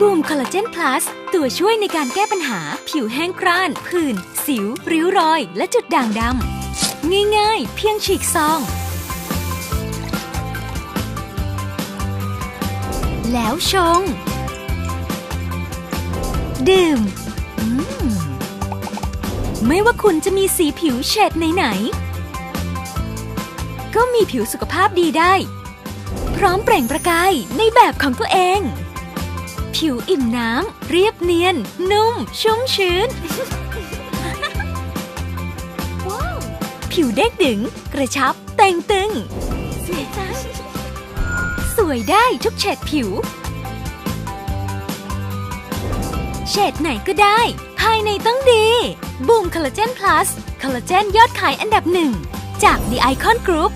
บูมคอลลาเจนพลัสตัวช่วยในการแก้ปัญหา ผิวแห้งกร้าน ผื่น สิว ริ้วรอย และจุดด่างดำง่ายๆ เพียงฉีกซอง แล้วชง ดื่มมไม่ว่าคุณจะมีสีผิวเฉดไหนๆก็มีผิวสุขภาพดีได้ พร้อมเปล่งประกายในแบบของตัวเอง ผิวอิ่มน้ำ เรียบเนียน นุ่ม ชุ่มชื้น ผิวเด้งดึง กระชับ แต่งตึง สวยจังสวยได้ทุกเฉดผิว เฉดไหนก็ได้ ภายในต้องดี บูมคอลลาเจนพลัสคอลลาเจนยอดขายอันดับหนึ่ง จาก The Icon Group